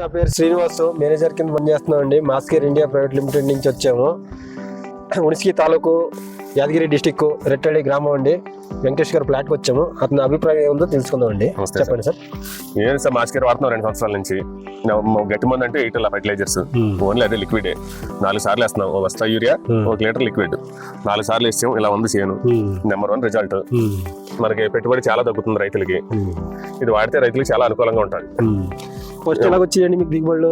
నా పేరు శ్రీనివాస్. మేనేజర్ కింద పనిచేస్తున్నాం అండి మాస్కేర్ ఇండియా ప్రైవేట్ లిమిటెడ్ నుంచి వచ్చాము. ఉనిస్కి తాలూకు యాదగిరి డిస్టిక్ రెట్టడి గ్రామం అండి. వెంకటేష్ గారు ఫ్లాట్కి వచ్చాము. అతని అభిప్రాయం ఏముందో తెలుసుకుందాం అండి నమస్తే చెప్పండి సార్. నేను సార్ మాస్కేర్ వాడుతున్నాం రెండు సంవత్సరాల నుంచి. గట్టి మంది అంటే ఎయిట్ ఫర్టిలైజర్స్. ఓన్లీ అదే లిక్విడే. నాలుగు సార్లు వేస్తున్నాం. ఓ బస్తా యూరియా ఒక లీటర్ లిక్విడ్. నాలుగు సార్లు వేసాం. ఇలా ఉంది చేయను నెంబర్ వన్ రిజల్ట్. మనకి పెట్టుబడి చాలా తగ్గుతుంది రైతులకి. ఇది వాడితే రైతులకు చాలా అనుకూలంగా ఉంటుంది. ఫస్ట్ ఎలా వచ్చిందండి మీకు దిగుబడులు?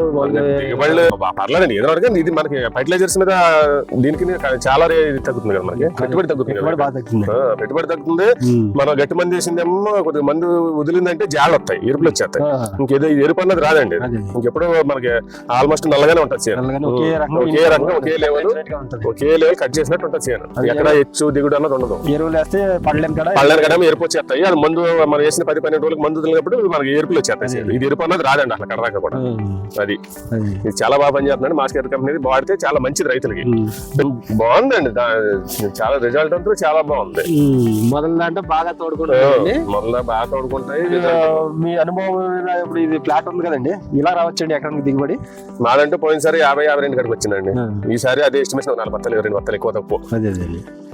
దిగుబడులు పర్లేదండి ఏదో కానీ ఇది మనకి ఫర్టిలైజర్స్ మీద దీనికి చాలా రే- ఇది తగ్గుతుంది కదా మనకి. పెట్టుబడి తగ్గుతుంది పెట్టుబడి తగ్గుతుంది. మనం గట్టి మంది వేసిందేమో కొద్దిగా మందు వదిలిందంటే జాళ్ళు వస్తాయి ఎరుపులు వచ్చేస్తాయి. ఇంకేదో ఎరుపు అన్నది రాదండి. ఇంకెప్పుడు మనకి ఆల్మోస్ట్ నల్లగానే ఉంటుంది నల్లగానే ఒకే రకంగా ఒకే లెవెల్. ఒకే లెవెల్ కట్ చేసినట్టు ఉంటుంది అది ఎక్కడ హెచ్చు దిగుడు అన్నది ఉండదు. ఎరువులు వేస్తే పడలేం కదా? పళ్ళని కదా ఎరుపు వచ్చేస్తాయి. అది మందు మనం వేసిన పది పన్నెండు రోజులకు మందు వదిలినప్పుడు మనకి ఎరుపులు వచ్చేస్తాయి. ఇది ఎరుపు అన్నది రాదండి. అట్లా కడదాకా కూడా. అది. ఇది చాలా బాగా పనిచేస్తుందండి. మాస్కేర్ కంపెనీ వాడితే చాలా మంచిది రైతులకి. బాగుందండి. చాలా రిజల్ట్ అంతా చాలా బాగుంది. మొదలు దాంట్లో బాగా తోడుకుంటుంది మొదల బాగా తోడుకుంటాయి మీ అనుభవం ఇప్పుడు ఇది ఫ్లాట్ ఉంది కదండి. ఇలా రావచ్చండి ఎకరానికి దిగుబడి? మాదంటే పోయినసారి యాభై యాభై రెండు కడికి వచ్చిందండి. ఈసారి అదే ఎస్టిమేషన్ నాలుగు బత్తలు రెండు బత్తలు ఎక్కువ తక్కువ.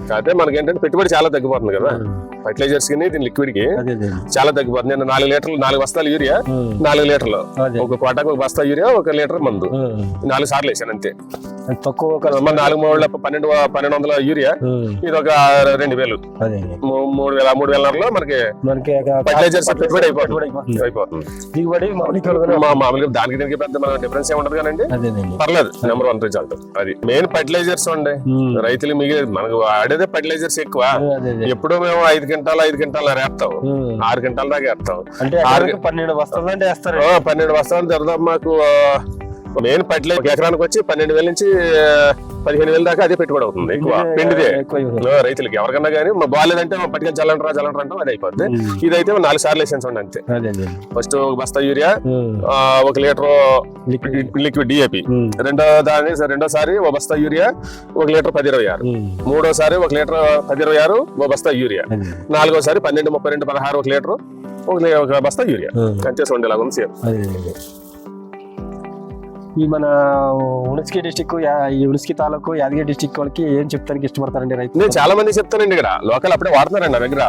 కాకపోతే మనకి ఏంటంటే పెట్టుబడి చాలా తగ్గిపోతుంది కదా. ఫర్టిలైజర్స్కి దీని లిక్విడ్కి చాలా తగ్గిపోతుంది. నేను నాలుగు లీటర్లు నాలుగు బస్తాలు యూరియా నాలుగు లీటర్లు. ఒక కోటకు ఒక బస్తా యూరియా ఒక లీటర్ మందు. నాలుగు సార్లు వేసాను అంతే. తక్కువ నాలుగు మూడు పన్నెండు పన్నెండు వందల యూరియా ఇది ఒక రెండు వేలు. మూడు వేల మూడు వేలన్నరలో మనకి మనకి ఫర్టిలైజర్స్ పెట్టుబడి అయిపోతుంది. అయిపోతుంది. దిగుబడి మామూలుగా మా మామూలుగా దానికి దీనికి పెద్ద మన డిఫరెన్స్ ఏమి ఉండదు కానండి. అదే పర్లేదు. నెంబర్ వన్ రిజల్ట్ అది. మెయిన్ ఫర్టిలైజర్స్ ఉండే. రైతులు మిగిలి మనకు వాడేదే ఫర్టిలైజర్స్ ఎక్కువ. ఎప్పుడూ మేము ఐదు గంటలు ఐదు గంటలు వేస్తాం. ఆరు గంటల దాకా వేస్తాం. పన్నెండు ఆ, పన్నెండు బస్తాలు జరదాం మాకు మెయిన్ ఫర్టిలైజర్ ఒక ఎకరానికి వచ్చి పన్నెండు వేల నుంచి పదిహేను వేల దాకా అదే పెట్టుబడి అవుతుంది ఎక్కువ. పిండిదే. రైతులకి ఎవరికన్నా కానీ మా బాగాలేదంటే పట్టుకొని చల్లంటారా చల్లంటారా అంటాం అది అయిపోద్ది. ఇదైతే నాలుగు సార్లు వేసేసి ఉండి అంతే. ఫస్ట్ ఒక బస్తా యూరియా ఒక లీటర్ లిక్విడ్. డిఏపి రెండో దాని రెండోసారి ఒక బస్తా యూరియా ఒక లీటర్ పది ఇరవై ఆరు మూడోసారి ఒక లీటర్ పది ఇరవై ఆరు ఒక బస్తా యూరియా నాలుగోసారి పన్నెండు ముప్పై రెండు పదహారు ఒక లీటర్ ఒక బస్తా యూరియా. అంతే ఉండేలాగా ఉంది సేమ్. ఈ మన ఉణస్కి డిస్టిక్ ఈ ఉణస్కి తాలూకు యాదగిరి డిస్టిక్ వాళ్ళకి ఏం చెప్తానికి ఇష్టపడతారండి రైతు? నేను చాలా మంది చెప్తానండి ఇక్కడ. లోకల్ అప్పుడే వాడుతున్నారండి నా దగ్గర.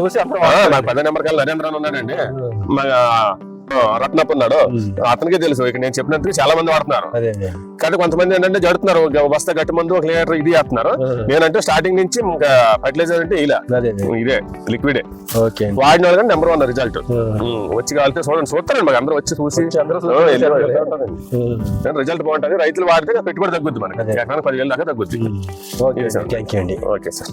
చూసి అందరూ ఆ, నాకు పదో నెంబర్ కాదు నరేంద్ర ఉన్నాడండి. రత్నప్ప ఉన్నాడు అతనికే తెలుసు. ఇక్కడ నేను చెప్పినట్టు చాలా మంది వాడుతున్నారు. కానీ కొంతమంది ఏంటంటే జడుతున్నారు. బస్తా గట్టి మందు ఒక లీటర్ ఇది వేస్తున్నారు. నేనంటే స్టార్టింగ్ నుంచి ఇంకా ఫర్టిలైజర్ అంటే ఇలా. ఇదే లిక్విడే వాడిన వాళ్ళు నెంబర్ వన్ రిజల్ట్ వచ్చి కావాలంటే చూడండి చూస్తారండి మాకు. అందరూ వచ్చి చూసి రిజల్ట్ బాగుంటుంది. రైతులు వాడితే పెట్టుబడి తగ్గుద్ది మనకి. ఎకరానికి పదివేలు దాకా తగ్గుద్ది. Okay sir.